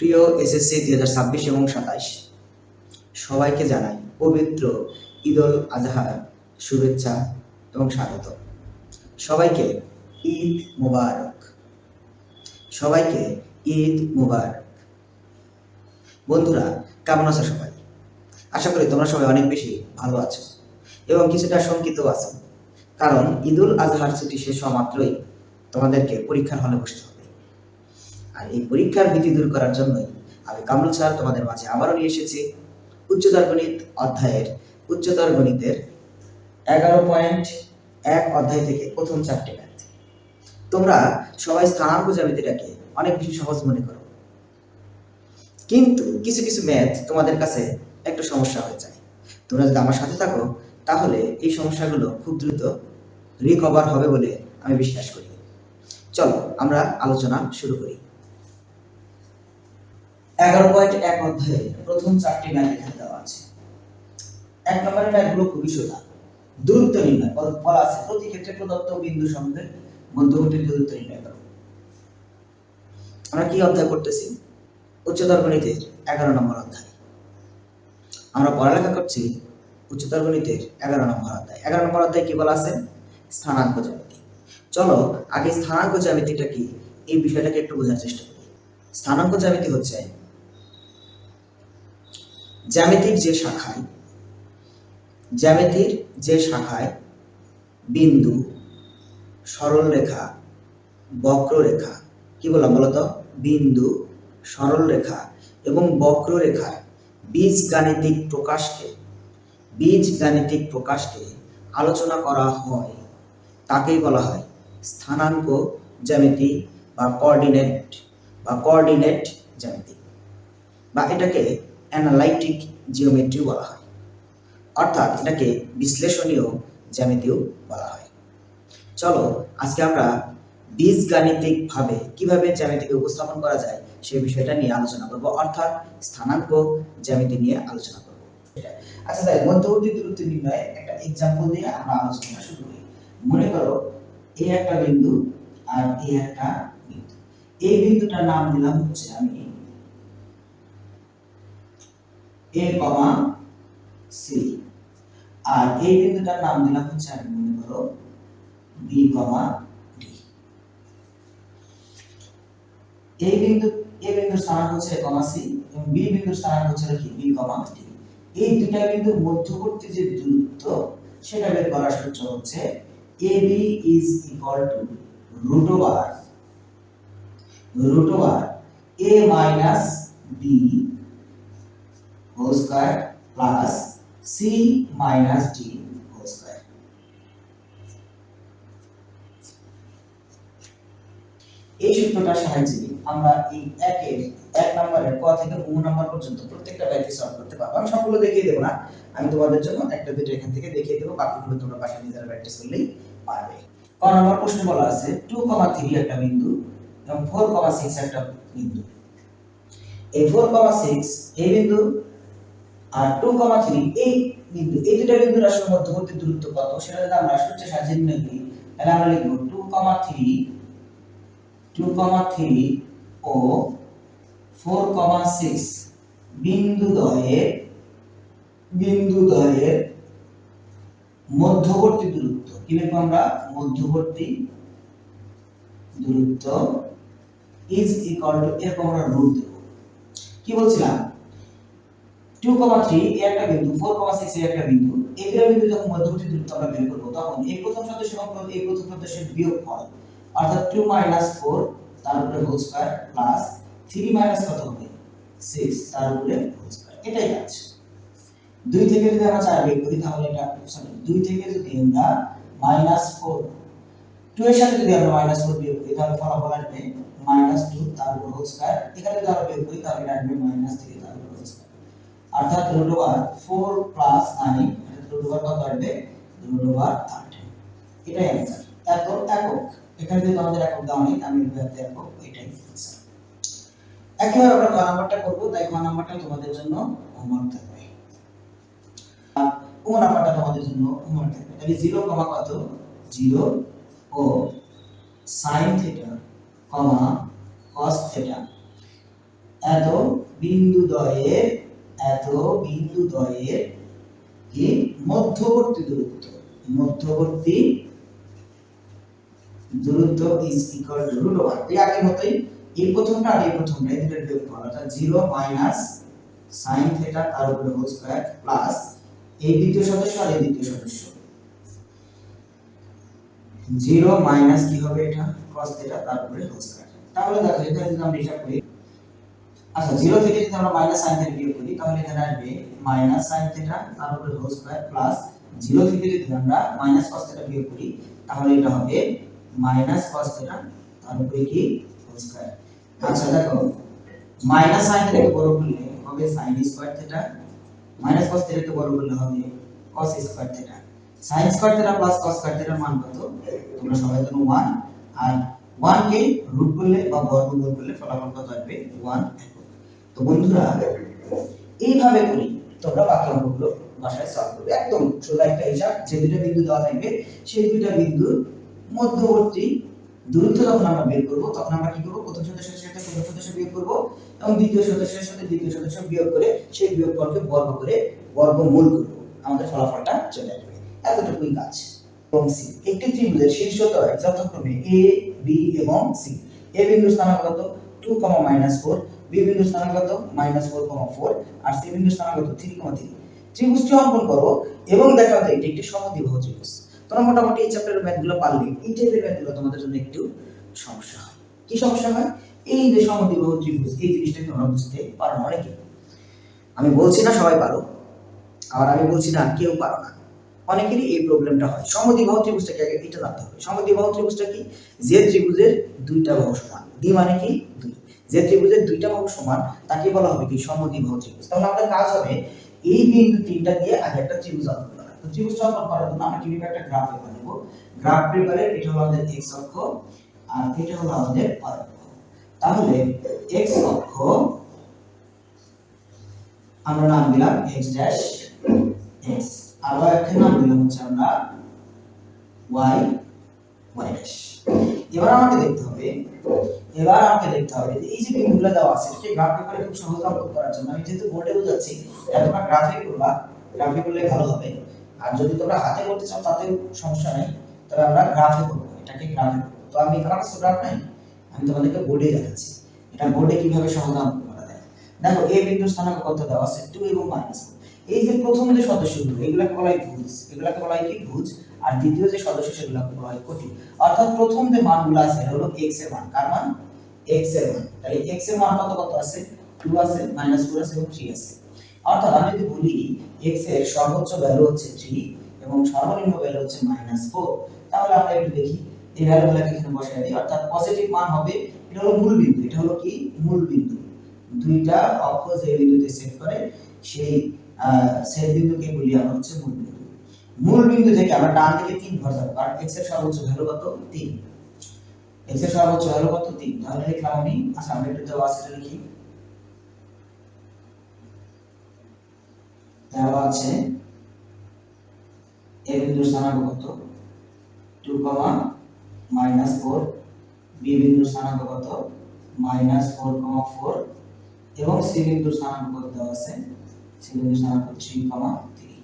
প্রিয় এসএসসি দুই হাজার ছাব্বিশ এবং সাতাইশ। সবাইকে জানাই পবিত্র ঈদুল আজহার শুভেচ্ছা এবং স্বাগত। সবাইকে ঈদ মুবারক। সবাইকে ঈদ মুবারক। বন্ধুরা, কেমন আছো সবাই? আশা করি তোমরা সবাই অনেক বেশি ভালো আছো এবং কিছুটা শঙ্কিত আছো। কারণ ঈদুল আজহার ছুটি শেষ হওয়া মাত্রই তোমাদেরকে পরীক্ষার হলে বসতে হবে। আর এই পরীক্ষার ভীতি দূর করার জন্যই আমি কামরুল স্যার তোমাদের মাঝে আবারও নিয়ে এসেছি। উচ্চতর গণিত অধ্যায়ের, উচ্চতর গণিতের এগারো পয়েন্ট এক অধ্যায় থেকে প্রথম চারটে ম্যাথ। তোমরা সবাই স্থানাঙ্ক জ্যামিতিটাকে অনেক বেশি সহজ মনে করো। কিন্তু কিছু কিছু ম্যাথ তোমাদের কাছে একটা সমস্যা হয়ে যায়। তোমরা যদি আমার সাথে থাকো, তাহলে এই সমস্যাগুলো খুব দ্রুত রিকভার হবে বলে আমি বিশ্বাস করি। চলো আমরা আলোচনা শুরু করি। এগারো পয়েন্ট এক অধ্যায়ে প্রথম চারটি ম্যাথ এখানে দেওয়া আছে। এক নম্বরের খুবই সোজা। দূরত্ব নির্ণয়, বলা আছে। প্রতি ক্ষেত্রে প্রদত্ত বিন্দু মধ্যবর্তী দূরত্ব নির্ণয় করো। আমরা কি অধ্যায় করতেছি? উচ্চতর গণিতের এগারো নম্বর অধ্যায়। আমরা পড়ালেখা করছি উচ্চতর গণিতের এগারো নম্বর অধ্যায়। এগারো নম্বর অধ্যায় কি বলা আছে? স্থানাঙ্ক জ্যামিতি। চলো, আগে স্থানাঙ্ক জ্যামিতিটা কি? এই বিষয়টাকে একটু বোঝার চেষ্টা করি। স্থানাঙ্ক জ্যামিতি হচ্ছে জ্যামিতিক যে শাখায়, জ্যামিতির যে শাখায় বিন্দু, সরলরেখা, বক্ররেখা, কি বললাম বলতো? বিন্দু, সরলরেখা এবং বক্ররেখার বীজগাণিতিক প্রকাশকে, বীজ গাণিতিক প্রকাশকে আলোচনা করা হয়। তাকেই বলা হয় স্থানাঙ্ক জ্যামিতি বা কোঅর্ডিনেট বা কোঅর্ডিনেট জ্যামিতি। বা এটাকে অ্যানালাইটিক জিওমেট্রি বলা হয়। অর্থাৎ এটাকে বিশ্লেষণীয় জ্যামিতিও বলা হয়। চলো, আজকে আমরা বীজগাণিতিক ভাবে কীভাবে জ্যামিতিকে উপস্থাপন করা যায় সেই বিষয়টা নিয়ে আলোচনা করব, অর্থাৎ স্থানাঙ্ক জ্যামিতি নিয়ে আলোচনা করব। আচ্ছা তাই মধ্যবর্তী দূরত্ব নির্ণয়ে একটা এক্সাম্পল দিয়ে আমরা আলোচনা শুরু করি। মনে করো এই একটা বিন্দু আর এই একটা বিন্দু। এই বিন্দুটার নাম দিলাম হচ্ছে আমি এ কমা আর এই বিন্দুটার নাম দিলাম হচ্ছে আমি মনে করো বি কমা ডি এই বিন্দু এ বিন্দুর স্থানাঙ্ক হচ্ছে এ কমা সি এবং বি বিন্দুর স্থানাঙ্ক হচ্ছে কি? বি কমা ডি এই দুটা বিন্দুর মধ্যবর্তী যে দূরত্ব, সেটা বের করার সূত্র হচ্ছে A B is equal to root over root over A minus B whole square plus C minus D whole square এই সূত্রটার সাহায্যে আমরা এই একের এক নম্বরের ক থেকে উ নম্বর পর্যন্ত প্রত্যেকটা ব্যাধি সলভ করতে পারব। আমি সবগুলো দেখিয়ে দেবো না। আমি তোমাদের জন্য একটা দুটো এখান থেকে দেখিয়ে দেবো। বাকিগুলো তোমরা বাসায় নিজেরা প্র্যাকটিস করলেই পারবে। ক নম্বর প্রশ্নে বলা আছে টু কমা থ্রি একটা বিন্দু এবং ফোর কমা সিক্স একটা বিন্দু। এই ফোর কমা সিক্স এই বিন্দু আর টু কমা থ্রি এই বিন্দু, এই দুটা বিন্দুর আসলে মধ্যবর্তী দূরত্ব কত? সেটা যদি আমরা সূত্রে সাহায্যে নির্ণয় করি তাহলে আমরা লিখব two comma three two comma three ও ফোর কমা সিক্স বিন্দু দ্বয়ের বিন্দু দ্বয়ের মধ্যবর্তী দূরত্ব। কি লিখব আমরা? মধ্যবর্তী দূরত্ব ইজ ইকুয়াল টু এরকম আমরা রুট দেব। কি বলছিলাম? টু কমা থ্রি একটা বিন্দু ফোর কমা সিক্স একটা বিন্দু এই দুটো বিন্দু আমরা বের করব, তখন এই প্রথম সদস্য এই প্রথম সদস্যের বিয়োগ অর্থাৎ টু মাইনাস ফোর তার উপরে প্লাস থ্রি মাইনাস কত হবে? সিক্স তার উপরে এটাই দুই থেকে আমরা তাহলে দুই থেকে যদি মাইনাস ফোর টু এর সাথে যদি আমরা মাইনাস ফোর বিয়োগ তাহলে ফলাফল আসবে মাইনাস টু তার উপর হোল স্কয়ার এখানে যদি আমরা করি, তাহলে এটা আসবে মাইনাস থ্রি তার উপর হোল স্কয়ার অর্থাৎ root over four plus nine root over কত আসবে? রুট ওভার থার্টিন এটাই অ্যান্সার এত একক। এখানে যদি আমাদের একক দেওয়া নেই আমি লিখতে একক, এটাই অ্যান্সার আমরা ক নাম্বারটা করব, তাই ক নাম্বারটা তোমাদের জন্য হোমওয়ার্ক থাকবে। ও নাম্বারটা তোমাদের জন্য হোমওয়ার্ক থাকবে। তাহলে জিরো কমা কত? জিরো ও sine theta comma cos theta এত বিন্দু দ্বয়ের এত বিন্দু দ্বয়ের কি মধ্যবর্তী দূরত্ব। মধ্যবর্তী দূরত্ব is equal to root over এই আগের মতোই, এই প্রথমটা আর এই প্রথমটা, এই দুটোর বিয়োগফল, অর্থাৎ 0 মাইনাস sin থিটা তার উপরে হোল স্কয়ার প্লাস এই দ্বিতীয় সদস্য আর এই দ্বিতীয় সদস্য। 0 মাইনাস কি হবে এটা? cos থিটা তার উপরে হোল স্কয়ার তাহলে দেখো এখানে যদি আমরা হিসাব করি আচ্ছা 0 থেকে যদি আমরা মাইনাস sin থিটা বিয়োগ করি, তাহলে এখানে আসবে মাইনাস sin থিটা তার হোল স্কয়ার প্লাস 0 থেকে যদি আমরা মাইনাস cos থিটা বিয়োগ করি, তাহলে এটা হবে মাইনাস cos থিটা তার কি? হোল স্কয়ার আচ্ছা দেখো মাইনাস sin থিটাকে বড় করলে হবে sin square theta minus cos থিটাকে বড় করলে হবে cos square theta sin square theta plus cos square থিটার মান কত? তোমরা সবাই জানো 1 আর 1 কে রুট করলে বা বর্গমূল করলে ফলাফল কত আসবে? 1 একক তো বন্ধুরা এইভাবে করি। তোমরা বাকি অঙ্কগুলো বাসায় সলভ করবে। একদম সোজা একটা হিসাব যে দুটো বিন্দু দেওয়া থাকবে সেই দুইটা বিন্দুর মধ্যবর্তী দূরত্ব যখন আমরা বের করব তখন আমরা কি করব? প্রথম সদস্যের সাথে প্রথম সদস্য বিয়োগ করব এবং দ্বিতীয় সদস্যের সাথে দ্বিতীয় সদস্য বিয়োগ করে সেই বিয়োগফলকে বর্গ করে বর্গমূল করব। আমাদের ফলাফলটা চলে আসবে। এতটুকুই কাজ। এবং সি একটি ত্রিভুজের শীর্ষদ্বয় যথাক্রমে এ বি এবং সি এ বিন্দুর স্থানাঙ্ক 2, মাইনাস ফোর বি বিন্দুর স্থানাঙ্ক মাইনাস ফোর কমা ফোর আর সি বিন্দুর স্থানাঙ্ক থ্রি কমা থ্রি ত্রিভুজটি অঙ্কন করো এবং দেখাও যে এটি একটি সমদ্বিবাহু ত্রিভুজ। তোমরা মোটামুটি এই চ্যাপ্টারের ম্যাথগুলো পারলে, এই টাইপের ম্যাথগুলো তোমাদের জন্য একটু সমস্যা হয়। কি সমস্যা হয়? এই যে সমদ্বিবাহু ত্রিভুজ, এই জিনিসটা তোমরা বুঝতে পারো না অনেকে? আমি বলছি না সবাই পারো আর আমি বলছি না কেউ পারো না। অনেকেরই এই প্রবলেমটা হয়। সমদ্বিবাহু ত্রিভুজটাকে আগে এটা জানতে হবে। সমদ্বিবাহু ত্রিভুজটা কি? যে ত্রিভুজের দুইটা বাহু সমান। দ্বি মানে কি? দুই। যে ত্রিভুজের দুইটা বাহু সমান, তাকে বলা হবে কি? সমদ্বিবাহু ত্রিভুজ। তাহলে আমাদের কাজ হবে এই বিন্দু তিনটা দিয়ে আগে একটা ত্রিভুজ অঙ্কন করা তো ত্রিভুজ অঙ্কন করার জন্য আমরা কীভাবে একটা গ্রাফ পেপার নেব। গ্রাফ পেপারে এটা হলো আমাদের x অক্ষ আর এটা হলো আমাদের y অক্ষ। তাহলে x অক্ষ আমরা নাম দিলাম x ড্যাশ x, আর y অক্ষের নাম দিলাম হচ্ছে আমরা y y ড্যাশ এবার আমাকে দেখতে হবে। এবার আমাকে দেখতে হবে এই যে বিন্দুগুলো দেওয়া আছে এটাকে গ্রাফ পেপারে খুব সহজ অঙ্কন করার জন্য। আমি যেহেতু বোর্ডে বোঝাচ্ছি তোমরা গ্রাফে করবা গ্রাফে করলে ভালো হবে। আর যদি তোমরা হাতে করতে চাও, তাতেও সমস্যা নেই। তবে আমরা গ্রাফে করব, এটাকে গ্রাফে তো আমি আমার কাছে গ্রাফ নাই, আমি তোমাদেরকে বোর্ডে দেখাচ্ছি এটা বোর্ডে কীভাবে অঙ্কন করা যায়। দেখো এই বিন্দুর স্থানাঙ্ক কত দেওয়া আছে? 2 এবং মাইনাস এই যে প্রথম যে সদস্যগুলো এগুলাকে বলা হয় ভুজ, এগুলাকে হয় কি ভুজ, আর দ্বিতীয় যে সদস্য, সেগুলোকে বলা হয় কোটি। অর্থাৎ প্রথম যে মানগুলো আছে, এটা হলো x এর মান। কার মান? x এর মান। তাহলে x এর মান কত কত আছে? 2 আছে মাইনাস 4 আছে এবং 3 আছে। অর্থাৎ আমি যদি বলি, x এর সর্বোচ্চ ভ্যালু হচ্ছে 3 এবং সর্বনিম্ন ভ্যালু হচ্ছে মাইনাস 4 তাহলে আমরা একটু দেখি। এই ভ্যালুগুলোকে এখানে বসাই দিই? অর্থাৎ পজিটিভ মান হবে, এটা হলো মূল বিন্দু। এটা হলো কি? মূল বিন্দু। দুইটা অক্ষ যে বিন্দুতে সেট করে, সেই সেট বিন্দুকে বলি আমরা হচ্ছে মূল বিন্দু। মূল বিন্দু থেকে আমরা ডান দিকে তিন ঘর যাব কারণ x এর সর্বোচ্চ ভ্যালু কত? 3 x এর সর্বোচ্চ ভ্যালু কত? 3 তাহলে লিখলাম আমি আচ্ছা আমরা একটু দেওয়া আছে লিখি। দেওয়া আছে a বিন্দুর স্থানাঙ্ক কত? 2, মাইনাস 4 b বিন্দুর স্থানাঙ্ক কত? মাইনাস 4, 4 এবং c বিন্দুর স্থানাঙ্ক কত দেওয়া আছে? C বিন্দুর স্থানাঙ্ক 3, 3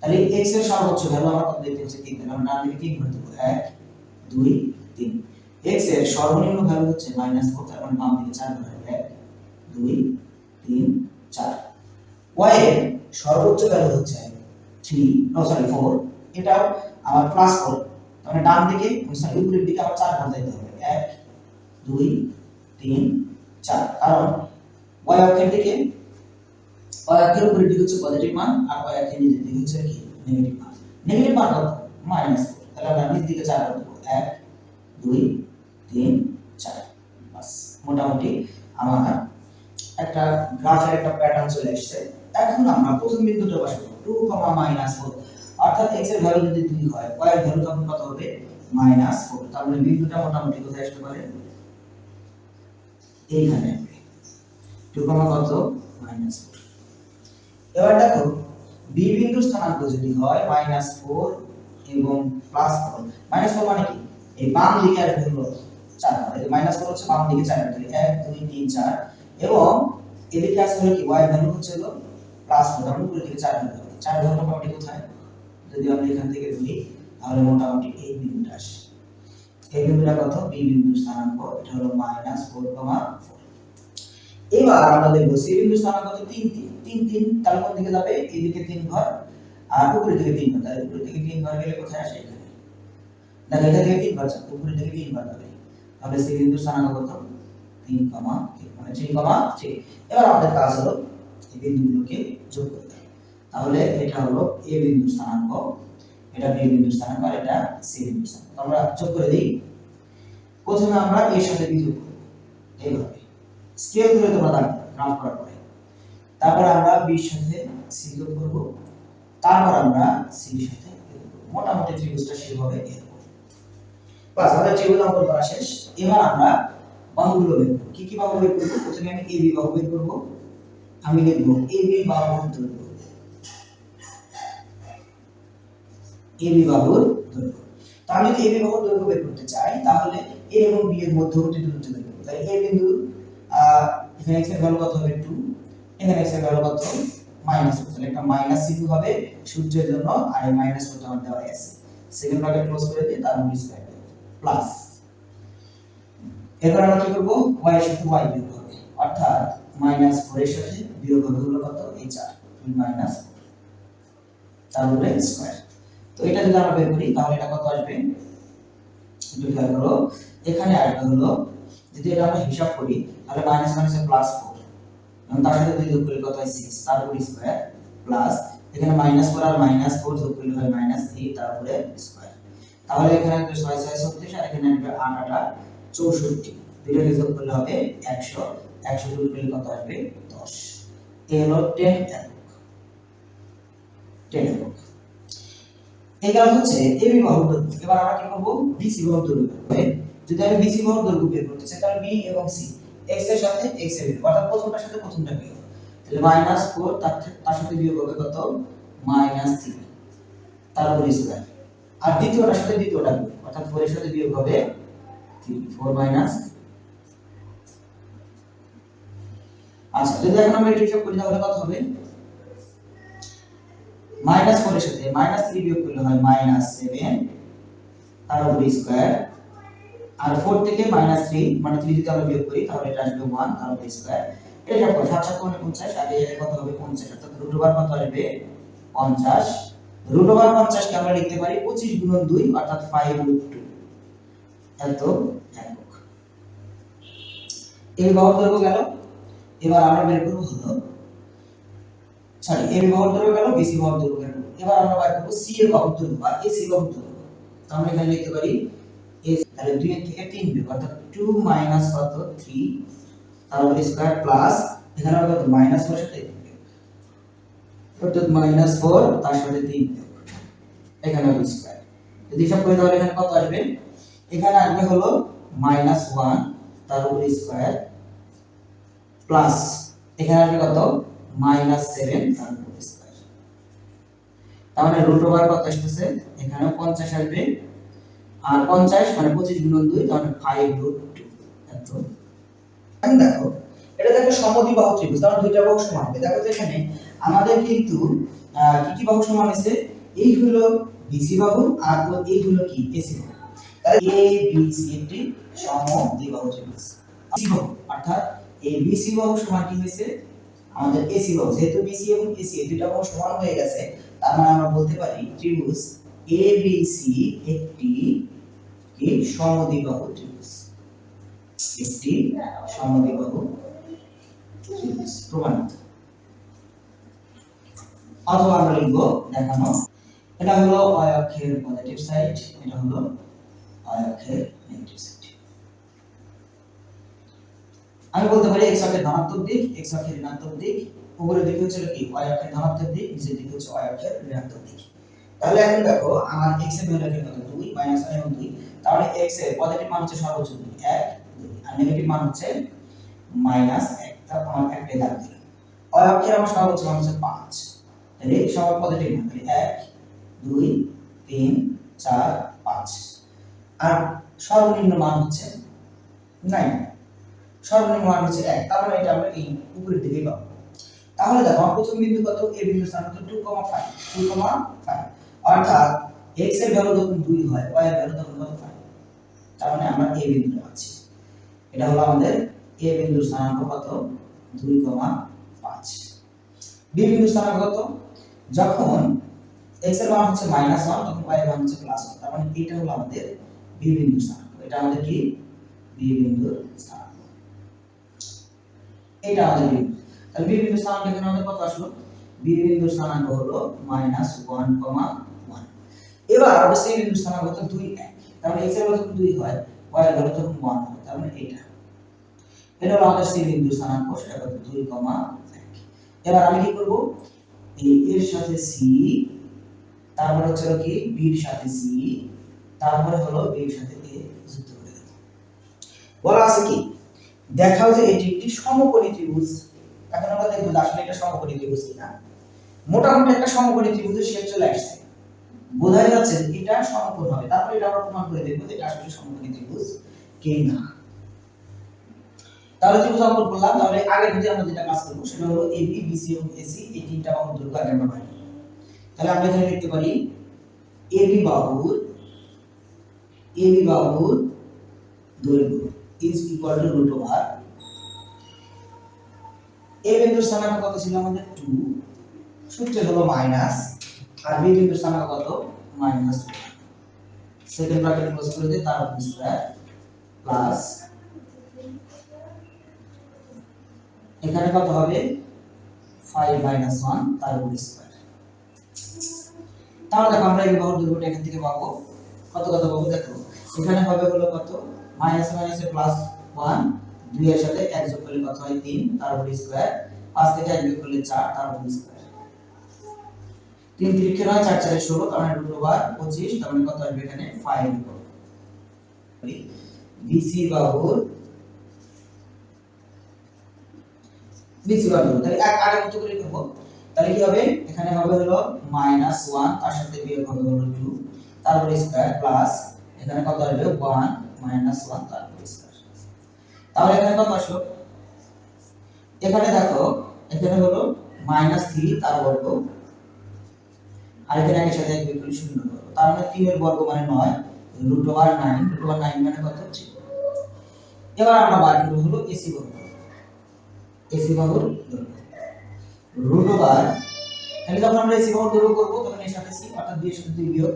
তাহলে x এর সর্বোচ্চ ভ্যালু আমরা কত দেখতে হচ্ছে 3 তাহলে আমরা ডান দিকে 3 ঘর 1 2 3 x এর সর্বনিম্ন ভ্যালু হচ্ছে মাইনাস 4 তার মানে বাম দিকে 4 ঘর 1 2 3 4 y এর সর্বোচ্চ ভ্যালু হচ্ছে 3 নো সরি 4 এটাও আমার প্লাস 4 তাহলে ডান দিকে সরি উপরের দিকে আবার 4 ঘর দিতে হবে। 1 2 3 4 কারণ y অক্ষের দিকে y অক্ষের উপরের দিকে হচ্ছে পজিটিভ মান আর y অক্ষের নিচের দিকে হচ্ছে কি? নেগেটিভ মান। নেগেটিভ মান কত? মাইনাস তাহলে আমরা নিচ দিকে 4 ঘর দেব 1 2 3 4 বাস মোটামুটি আমার একটা গ্রাফের একটা প্যাটার্ন চলে আসছে এখন আমরা প্রথম বিন্দুটা বসাবো। 2, মাইনাস 4 অর্থাৎ x এর ভ্যালু যদি 2 হয় y এর ভ্যালু তখন কত হবে? মাইনাস 4 তার মানে বিন্দুটা মোটামুটি কোথায় আসতে পারে? এইখানে। আসবে 2, কত? মাইনাস 4 এবার দেখো, b বিন্দু স্থানাঙ্ক যদি হয় মাইনাস 4 এবং প্লাস 4 মাইনাস 4 মানে কি? এই বাম দিকে আসবে হলো 4 এই মাইনাস 4 হচ্ছে বাম দিকে চার তাহলে 1 2 3 4 এবং এদিকে হলো কি? Y ভ্যালু হচ্ছে হলো প্লাস ফোর উপরে দিকে চার ভ্যালু চার ভ্যালু মোটামুটি কোথায়? যদি আমরা এখান থেকে ধরি, তাহলে মোটামুটি এই বিন্দুটা আসে। এই বিন্দুটা কত? বি বিন্দু স্থানাঙ্ক। এটা হলো মাইনাস ফোর কমা ফোর এবার আমরা দেখব বিন্দু স্থানাঙ্ক তিন তিন তিন তিন, তার কোন দিকে যাবে? এদিকে তিন ঘর, আর উপরের দিকে তিন ঘর, তাহলে উপরের দিকে তিন ঘর গেলে কোথায় আসে এখানে? দেখো এখান থেকে তিন ঘর যাবে উপরের দিকে তিন ঘর যাবে তাহলে বিন্দু স্থানাঙ্ক কত? তিন কমা মানে থ্রি কমা থ্রি এবার আমাদের কাজ হলো এই বিন্দুগুলোকে যোগ করতে তাহলে এটা হলো এ বিন্দু স্থানাঙ্ক, এটা বি বিন্দু স্থানাঙ্ক, আর এটা সি বিন্দু স্থানাঙ্ক। আমরা যোগ করে দিই। প্রথমে আমরা এর সাথে বি যোগ করব। এইভাবে। স্কেল তোমরা দাঁড়াবে গ্রাফ করার পরে। তারপর আমরা বির সাথে সি যোগ করব। তারপর আমরা সির সাথে। মোটামুটি ত্রিভুজটা সেভাবে এরকম বাস, আমাদের ত্রিভুজ অঙ্কন করা শেষ। এবার আমরা বাহুগুলো বের করব। কি কি বাহু বের করব? প্রথমে আমি এবি বাহু বের করব। আমি লিখব এবি বাহুর দৈর্ঘ্য। এবি বাহুর দৈর্ঘ্য। তো আমি যদি এবি বাহুর দৈর্ঘ্য বের করতে চাই, তাহলে এ এবং বি এর মধ্যবর্তী দূরত্ব বের করব। তাই এ বিন্দু এখানে x এর ভ্যালু কত হবে 2 এখানে x এর ভ্যালু কত? মাইনাস তাহলে একটা মাইনাস চিহ্ন হবে, সূর্যের জন্য আর মাইনাস কত আমার দেওয়া সেকেন্ড ব্র্যাকেট ক্লোজ করে দিয়ে তার মধ্যে স্কয়ার প্লাস এরপর আমরা কি করব? y এর সাথে y বিয়োগ হবে অর্থাৎ মাইনাস 4 এর সাথে বিয়োগ হবে হলো কত? এই 4 মাইনাস তারপরে স্কয়ার তো এটা যদি আমরা বের করি, তাহলে এটা কত আসবে? একটু খেয়াল করো। এখানে আসবে হলো যদি এটা আমরা হিসাব করি, তাহলে মাইনাস মাইনাসে প্লাস ফোর এবং তার সাথে দুই যোগ করলে কত হয় সিক্স তারপরে স্কোয়ার প্লাস এখানে মাইনাস ফোর আর মাইনাস ফোর যোগ করলে হয় মাইনাস থ্রি তারপরে স্কোয়ার তাহলে এখানে আসবে ছয় ছয় ছত্রিশ আর এখানে আসবে আট আটা চৌষট্টি। দুইটাকে যোগ করলে হবে একশো। একশো যোগ করলে কত আসবে? দশ। এ হলো টেন একক। টেন একক। এই গেল হচ্ছে বাহুর দৈর্ঘ্য এবার আমরা কি করব? বিসি বের করব। যদি আমি বিসি বাহুর দৈর্ঘ্য বের করতে চাই, তাহলে বি এবং সি এক্সের সাথে এক্সের বিয়োগ। অর্থাৎ প্রথমটার সাথে প্রথমটা বিয়োগ। তাহলে মাইনাস ফোর তার তার সাথে বিয়োগ হবে কত? মাইনাস থ্রি তারপরে স্কয়ার আর দ্বিতীয়টার সাথে দ্বিতীয়টা বিয়োগ। অর্থাৎ ফোর এর সাথে বিয়োগ হবে থ্রি ফোর মাইনাস আচ্ছা যদি এখন আমরা এটা হিসাব করি, তাহলে কত হবে? মাইনাস ফোর এর সাথে মাইনাস থ্রি বিয়োগ করলে হয় মাইনাস সেভেন তার উপরে স্কোয়ার আর ফোর থেকে মাইনাস থ্রি মানে থ্রি যদি আমরা বিয়োগ করি, তাহলে এটা আসবে ওয়ান তার উপরে স্কোয়ার এটা করি সাত সাত মানে পঞ্চাশ? আর এর কত হবে পঞ্চাশ? অর্থাৎ রুট ওভার কত আসবে? পঞ্চাশ। রুট ওভার পঞ্চাশকে আমরা লিখতে পারি পঁচিশ গুণন দুই, অর্থাৎ ফাইভ রুট টু এত একক এই বাহুর দৈর্ঘ্য গেল। এবার আমরা বের করব হলো সরি এ বাহুর দৈর্ঘ্য গেল বিসি বাহুর দৈর্ঘ্য গেল। এবার আমরা বের করব সি এর বাহুর দৈর্ঘ্য বা এসি বাহুর দৈর্ঘ্য তো আমরা এখানে লিখতে পারি তাহলে 2 এর থেকে 3 বিয়োগ অর্থাৎ 2 মাইনাস কত? 3 তার উপরে স্কয়ার প্লাস এখানে কত? মাইনাস 4 সাথে বিয়োগ। অর্থাৎ মাইনাস 4 তার সাথে 3 এখানে হবে স্কয়ার যদি হিসাব করি তাহলে এখানে কত আসবে? এখানে আসবে হলো মাইনাস 1 তার উপরে স্কয়ার প্লাস এখানে আসবে কত? মাইনাস সেভেন তার উপরে স্কয়ার মানে রুট ওভার কত আসতেছে? এখানেও পঞ্চাশ আসবে। আর পঞ্চাশ মানে পঁচিশ গুণন দুই মানে ফাইভ রুট টু এত। দেখো, এটা দেখো সমদ্বিবাহু ত্রিভুজ তার মানে দুইটা বাহু সমান হবে। দেখো এখানে আমাদের কিন্তু কি কি বাহু সমান হয়েছে? এই হলো বিসি বাহু আর এই হলো কি? এসি বাহু। তাহলে এ বি সি একটি সমদ্বিবাহু ত্রিভুজ। বাহু, অর্থাৎ এই বিসি বাহু সমান কি হয়েছে? আমাদের এসি বাহু। যেহেতু বিসি এবং এসি দুইটা বাহু সমান হয়ে গেছে, তার মানে আমরা বলতে পারি ত্রিভুজ এ বি সি একটি কি সমদ্বিবাহু ত্রিভুজ। একটি ত্রিভুজ, প্রমাণিত। অথবা আমরা লিখব, দেখানো, এটা হলো অক্ষের পজিটিভ সাইড এটা হলো নেগেটিভ সাইড আমি বলতে পারি x অক্ষের ধনাত্মক দিক, x অক্ষের ঋণাত্মক দিক, উপরের দিকে হচ্ছে কি y ধনাত্মক দিক, নিচের দিকে হচ্ছে y ঋণাত্মক দিক। তাহলে এখন দেখো আমার x এর ভ্যালু কত 2 মাইনাস 1 2 তাহলে x এর পজিটিভ মান হচ্ছে সর্বোচ্চ 1 আর নেগেটিভ মান হচ্ছে 1 তার আমার একটা দাগ দিলাম আর এর আমার সর্বোচ্চ মান হচ্ছে 5 তাহলে সব পজিটিভ মান তাহলে 1 2 3 4 5 আর সর্বনিম্ন মান হচ্ছে 9 সর্বনিম্ন মান হচ্ছে 1 তাহলে এটা আমরা এই উপরের দিকেই পাবো। তাহলে দেখো প্রথম বিন্দু কত? এ বিন্দু স্থান হচ্ছে 2,5 2,5 অর্থাৎ এক্সের ভ্যালু যখন দুই হয় ওয়াই এর ভ্যালু তখন কত ফাইভ তার মানে আমরা এ বিন্দুটা পাচ্ছি। এটা হলো আমাদের এ বিন্দুর স্থানাঙ্ক কত? দুই কমা পাঁচ। বিন্দুর স্থানাঙ্ক কত? যখন এক্সের মান হচ্ছে মাইনাস ওয়ান তখন ওয়াই এর মান হচ্ছে প্লাস ওয়ান তার মানে এটা হলো আমাদের বি বিন্দুর স্থানাঙ্ক। এটা আমাদের কি? বি বিন্দুর স্থানাঙ্ক। এটা আমাদের বি তাহলে বি বিন্দুর স্থানাঙ্ক কত আসলো? বি বিন্দুর স্থানাঙ্ক হলো মাইনাস ওয়ান কমা এবার আমরা সি বিন্দুর স্থানাঙ্ক কত দুই এক। তার মানে এক্সের যখন দুই হয় ওয়াই এর ভ্যালু তখন ওয়ান হয় মানে এটা। এটা হলো আমাদের সি বিন্দুর স্থানাঙ্ক সেটা কত দুই কমা এক। এবার আমি কি করব? এই এর সাথে সি তারপরে হচ্ছে কি? বি এর সাথে সি তারপরে হলো এর সাথে এ যুক্ত করে দেব। বলা আছে কি? দেখাও যে এটি একটি সমকোণী ত্রিভুজ। এখন আমরা দেখব আসলে এটা সমকোণী ত্রিভুজ কিনা। মোটামুটি একটা সমকোণী ত্রিভুজের শেপ চলে আসছে। বোঝাই যাচ্ছে এটা সমকোণ হবে। তারপরে এটা আমরা প্রমাণ করে দেখব এটা আসলে সমকোণী ত্রিভুজ কিনা। তাহলে ত্রিভুজ অঙ্কন করলাম। তাহলে আগে যদি আমরা যেটা কাজ করব সেটা হলো এবি বিসি এবং এসি এই তিনটা বাহুর দৈর্ঘ্য আগে আমরা পাই তাহলে আমরা এখানে লিখতে পারি এবি বাহুর এবি বাহুর দৈর্ঘ্য is equal to root over A বিন্দুর স্থানাঙ্ক কত ছিল আমাদের? 2 সূত্রে হলো মাইনাস আর বি বিন্দুর স্থানাঙ্ক কত? মাইনাস সেকেন্ড ব্র্যাকেট ক্লোজ করে দিয়ে তার স্কয়ার প্লাস এখানে কত হবে? 5 মাইনাস 1 তার উপর স্কয়ার তাহলে দেখো আমরা এই বাহুর দৈর্ঘ্যটা এখান থেকে পাবো। কত কত পাবো দেখো? এখানে হবে হলো কত? মাইনাস মাইনাসে প্লাস 1 দুই এর সাথে এক যোগ করলে কত হয়? 3 তার উপর স্কয়ার 5 থেকে এক বিয়োগ করলে 4 তার উপর স্কয়ার 3 তিরিখে নয় 4 4 16 তার মানে রুট ওভার 25 তার মানে কত আসবে এখানে? 5 লিখব বিসি বাহুর বিসি বাহুর তাহলে এক আগে মতো করে করব তাহলে কি হবে? এখানে হবে হলো মাইনাস 1 তার সাথে বিয়োগ হবে হলো 2 তারপর স্কয়ার প্লাস এখানে কত আসবে? 1 মাইনাস 1 তারপর স্কয়ার তাহলে এখানে কত আসলো? এখানে দেখো, এখানে হলো মাইনাস থ্রি তার বর্গ আর এখানে একের সাথে এক বিয়োগ শূন্য বর্গ তার মানে তিনের বর্গ মানে নয় root over nine root over nine মানে কত? হচ্ছে এবার আমরা বার করব হলো এসি বর্গ। এসি বাহুর রুট ওভার তাহলে যখন আমরা এসি বাহুর দৈর্ঘ্য করব, তখন এর সাথে সি অর্থাৎ দুই সাথে দুই বিয়োগ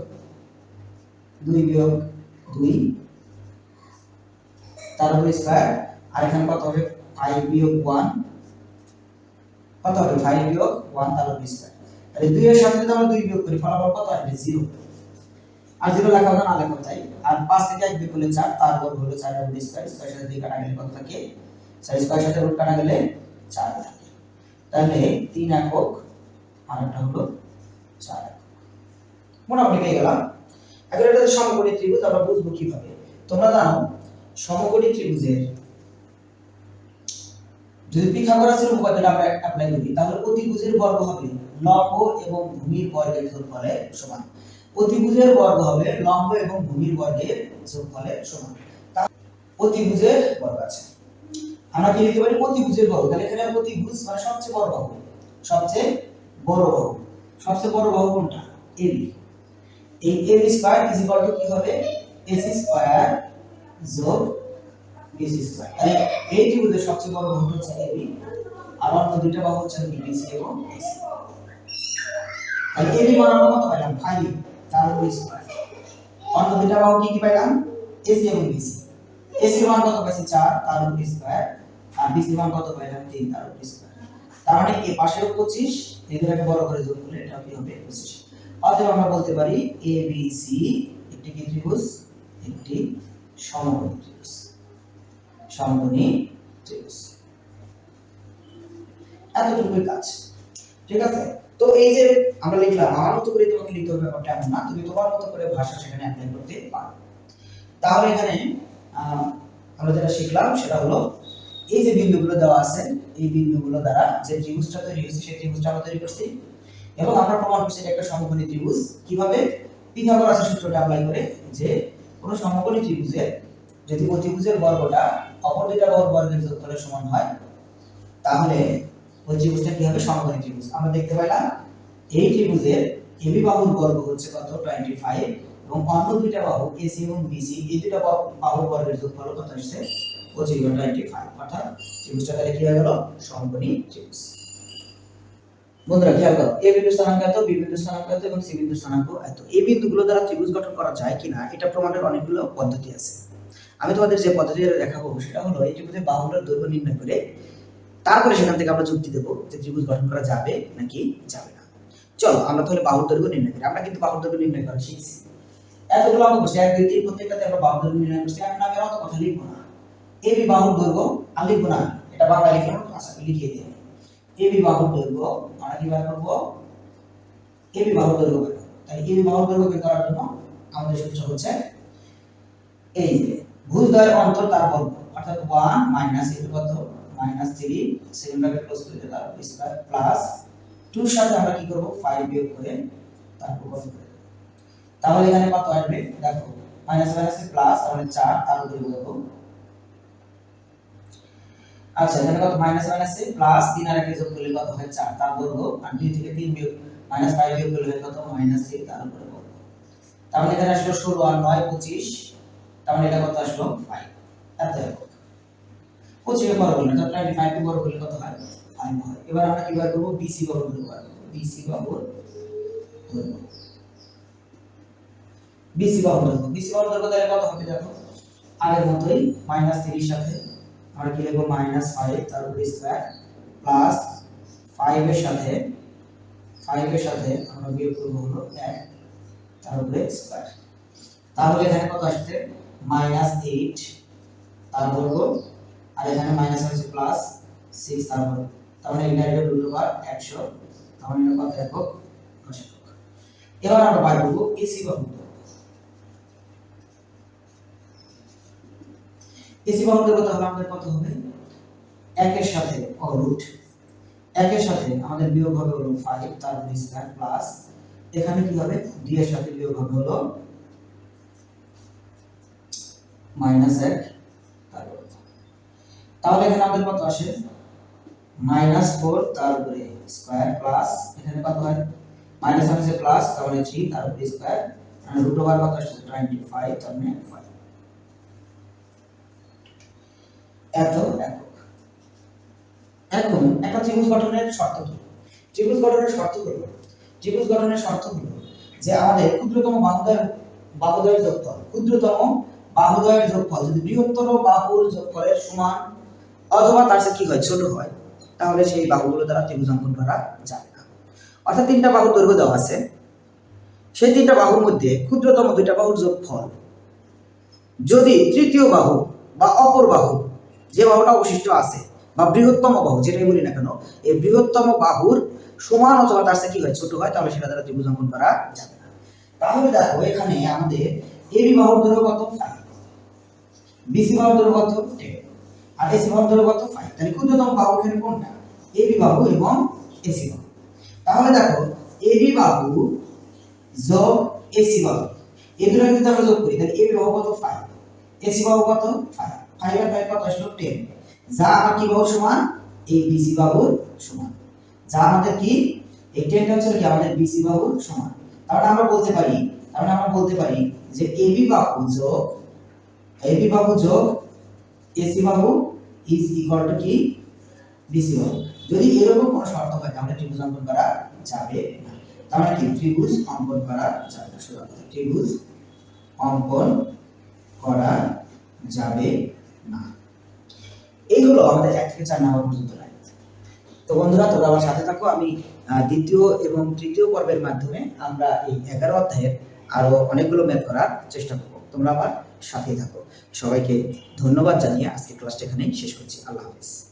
দুই বিয়োগ দুই তারপর স্কয়ার আর এখানে কত হবে? 5 বিয়োগ 1 কত হবে? 5 বিয়োগ 1 তারপর স্কয়ার তাহলে 2 এর সাথে যদি আমরা 2 বিয়োগ করি, ফলাফল কত আসবে? 0 আর 0 লেখা হবে না, লেখা যায় আর পাঁচ থেকে 1 বিয়োগ করলে 4 তার বর্গ হলো 4 এর স্কয়ার স্কয়ার সাথে 2 কাটা গেলে কত থাকে? 4 স্কয়ার সাথে রুট কাটা গেলে 4 থাকে। তাহলে 3 একক, আর একটা হলো 4 একক। মোটামুটি পেয়ে গেলাম। এখন এটা সমকোণী ত্রিভুজ, আমরা বুঝব কীভাবে। তোমরা জানো, সমকোণী ত্রিভুজের যদি পিথাগোরাসের উপপাদ্যটা আমরা অ্যাপ্লাই করি, তাহলে অতিভুজের বর্গ হবে লম্ব এবং ভূমির বর্গের যোগফলের সমান। অতিভুজের বর্গ হবে লম্ব এবং ভূমির বর্গের যোগফলের সমান। অতিভুজের বর্গ আছে। আমরা কি লিখতে পারি? অতিভুজের বর্গ। তাহলে এখানে অতিভুজ মানে সবচেয়ে বড় বাহু। সবচেয়ে বড় বাহু। সবচেয়ে বড় বাহু কোনটা? এবি এই AB square is equal to কি হবে? এসি স্কয়ার যোগ বিসি স্কয়ার তাহলে এই ত্রিভুজের সবচেয়ে বড় বাহু হচ্ছে এবি আর অন্য দুইটা বাহু হচ্ছে বিসি এবং এসি এবি আমরা কত পাইলাম 5 তার উপর স্কয়ার অন্য বাহু কি কি এসি এবং বিসি এসি মান কত পাইছি? 4 তার উপর স্কয়ার আর বিসি মান কত পাইলাম? 3 তার উপর স্কয়ার তার মানে এই 25 এদেরকে বড় করে যোগ করলে এটা কি হবে? 25 অতএব আমরা বলতে পারি এ বি সি একটি কি ত্রিভুজ একটি ত্রিভুজ ত্রিভুজ এতটুকুই কাজ। ঠিক আছে? তো এই যে আমরা লিখলাম, আমার মতো করে তোমাকে লিখতে হবে ব্যাপারটা এমন না, তুমি তোমার মতো করে ভাষা সেখানে অ্যাপ্লাই করতে পারো। তাহলে এখানে আমরা যেটা শিখলাম সেটা হলো, এই যে বিন্দুগুলো দেওয়া আছে, এই বিন্দুগুলো দ্বারা যে ত্রিভুজটা তৈরি হয়েছে, সেই ত্রিভুজটা আমরা তৈরি করছি। এবং আমরা প্রমাণ করছি একটা সমকোণী ত্রিভুজ কীভাবে পিথাগোরাসের সূত্রটা অ্যাপ্লাই করে যে কোনো সমকোণী ত্রিভুজের, যদি অতিভুজের বর্গটা অপর দুইটা বর্গের যোগফলের সমান হয়, তাহলে ওই ত্রিভুজটা কি হবে সমকোণী ত্রিভুজ? আমরা দেখতে পাইলাম এই ত্রিভুজের বাহুর বর্গ হচ্ছে কত? 25 এবং অন্য দুইটা বাহু এবং এই বাহুর বর্গের যোগফল কত আসছে? 25 বা 25 অর্থাৎ ত্রিভুজটা তাহলে কি হয়ে গেল সমকোণী ত্রিভুজ। বন্ধুরা, খেয়াল করো এ বিন্দু স্থানাঙ্ক এত বি বিন্দু স্থানাঙ্ক এত এবং সি বিন্দু স্থানাঙ্ক এত। এই বিন্দুগুলো দ্বারা ত্রিভুজ গঠন করা যায় কিনা, এটা প্রমাণের অনেকগুলো পদ্ধতি আছে। আমি তোমাদের যে পদ্ধতিটা দেখাবো, সেটা হলো এই ত্রিভুজের বাহুটার দৈর্ঘ্য নির্ণয় করে তারপরে সেখান থেকে আমরা যুক্তি দেবো যে ত্রিভুজ গঠন করা যাবে নাকি যাবে না। চলো, আমরা তাহলে বাহুর দৈর্ঘ্য নির্ণয় করি। আমরা কিন্তু বাহুর দৈর্ঘ্য নির্ণয় করা শিখছি। এতগুলো অঙ্ক করছি এক, দুই, তিন, প্রত্যেকটাতে আমরা বাহুর দৈর্ঘ্য নির্ণয় করছি। এখন আমি অত কথা লিখব না। এবি বাহুর দৈর্ঘ্য, আর লিখব না। এটা বাংলা লিখলাম আচ্ছা লিখিয়ে দিই এবি বাহুর দৈর্ঘ্য, আমরা কি বার করব? এবি বাহুর দৈর্ঘ্য বের করব। তাই এবি বাহুর দৈর্ঘ্য বের করার জন্য আমাদের সূত্র হচ্ছে এই যে ভুজদ্বয়ের অন্তর তার বর্গ, অর্থাৎ 1 মাইনাস এর কত মাইনাস 3 সেকেন্ড ব্র্যাকেট ক্লোজ করে দিলাম স্কয়ার প্লাস 2 এর সাথে আমরা কি করব? 5 বিয়োগ করে তারপর কত করে। তাহলে এখানে কত আসবে? দেখো মাইনাস মাইনাস প্লাস তাহলে 4 তার উপরে দেব আচ্ছা এখানে কত? মাইনাস মাইনাস প্লাস 3 আর একটা যোগ করলে কত হয়? 4 তার বর্গ আর 2 থেকে 3 বিয়োগ মাইনাস 5 বিয়োগ করলে কত? মাইনাস 3 তার উপরে বর্গ তাহলে এখানে আসলো 16 আর 9 25 তাহলে এটা কত আসলো? 5 এত একক পঁচিশে হলো না টোয়েন্টি ফাইভ কে বড় করলে কত হয় ফাইভ হয় এবার আমরা কি বার করব বিসি বাহুর দৈর্ঘ্য বার করব বিসি দৈর্ঘ্য বিসি বাহুর দৈর্ঘ্য বিসি বাহুর দৈর্ঘ্য তাহলে কত হবে দেখো? আগের মতোই মাইনাস তিরিশ সাথে। আমরা কি লিখব? মাইনাস ফাইভ তার উপরে স্কোয়ার প্লাস ফাইভের সাথে ফাইভের সাথে আমরা বিয়োগ করব হলো এক, তার উপরে স্কোয়ার তাহলে এখানে কত আসছে? মাইনাস এইট তার বর্গ আর এখানে মাইনাস হচ্ছে প্লাস সিক্স তার বর্গ তার মানে এটা এটা রুট ওভার একশো। মানে এটা কত একক? এবার আমরা বার করব এসি বাহু এসি বাহুদের কত হবে? আমাদের কত হবে? একের সাথে ও রুট একের সাথে আমাদের বিয়োগ হবে হলো ফাইভ তারপর স্কয়ার প্লাস এখানে কি হবে? দুই এর সাথে বিয়োগ হবে হলো মাইনাস এক। তাহলে এখানে আমাদের কত আসে? মাইনাস ফোর, তার উপরে স্কোয়ার প্লাস, এখানে কত হয়? মাইনাস আছে প্লাস, তাহলে থ্রি, তার উপরে স্কোয়ার রুট ওভার কত আসছে টোয়েন্টি ফাইভ, তার মানে ফাইভ এত একক। এখন একটা ত্রিভুজ গঠনের শর্ত কি? ত্রিভুজ গঠনের শর্ত হলো, ত্রিভুজ গঠনের শর্ত হলো যে আমাদের ক্ষুদ্রতম বাহুদ্বয় বাহুদ্বয়ের যোগফল, ক্ষুদ্রতম বাহুদ্বয়ের যোগফল, যদি বৃহত্তর বাহুর যোগফলের সমান অথবা তার চেয়ে কি হয়, ছোট হয়, তাহলে সেই বাহুগুলো দ্বারা ত্রিভুজ অঙ্কন করা যাবে না। অর্থাৎ তিনটা বাহুর দৈর্ঘ্য দেওয়া আছে। সেই তিনটা বাহুর মধ্যে ক্ষুদ্রতম দুইটা বাহুর যোগফল। যদি তৃতীয় বাহু বা অপর বাহু, যে বাহুটা অবশিষ্ট আছে, বা বৃহত্তম বাহু, যেটাই বলি না কেন, এই বৃহত্তম বাহুর সমান অথবা তার সাথে কি হয়, ছোট হয়, তাহলে সেটা দ্বারা ত্রিভুজ অঙ্কন করা যাবে না। তাহলে দেখো, এখানে আমাদের এবি বাহুর দৈর্ঘ্য কত? বিসি বাহুর দৈর্ঘ্য কত? টেন আর এসি বাহুর দৈর্ঘ্য কত ফাইভ তাহলে ক্ষুদ্রতম বাহু এখানে কোনটা? এবি বাহু এবং এসি বাহু। তাহলে দেখো এবি বাহু যোগ এসি বাহু। এই দুটো যদি আমরা যোগ করি, তাহলে এবি বাহু কত? ফাইভ এসি বাহু কত? ফাইভ ফাইভ আর ফাইভ কত? আসলো টেন যা আমার কি বাহুর সমান? এই বিসি বাহুর সমান। যা আমাদের কি? এই টেনটা হচ্ছে কি? আমাদের বিসি বাহুর সমান। তাহলে আমরা বলতে পারি, তাহলে আমরা বলতে পারি যে এবি বাহু যোগ এবি বাহু যোগ এসি বাহু ইজ ইকুয়াল টু কি? বিসি বাহু যদি এরকম কোনো শর্ত হয় তাহলে ত্রিভুজ অঙ্কন করা যাবে না। তাহলে কি? ত্রিভুজ অঙ্কন করা যাবে না। ত্রিভুজ অঙ্কন করা যাবে না। এই হলো আমাদের এক থেকে চার নাম্বার পর্যন্ত লাইন তো বন্ধুরা, তোমরা আমার সাথে থাকো। আমি দ্বিতীয় এবং তৃতীয় পর্বের মাধ্যমে আমরা এই এগারো অধ্যায়ের আরও অনেকগুলো ম্যাথ করার চেষ্টা করব। তোমরা আমার সাথেই থাকো। সবাইকে ধন্যবাদ জানিয়ে আজকে ক্লাসটা এখানেই শেষ করছি। আল্লাহ হাফিজ।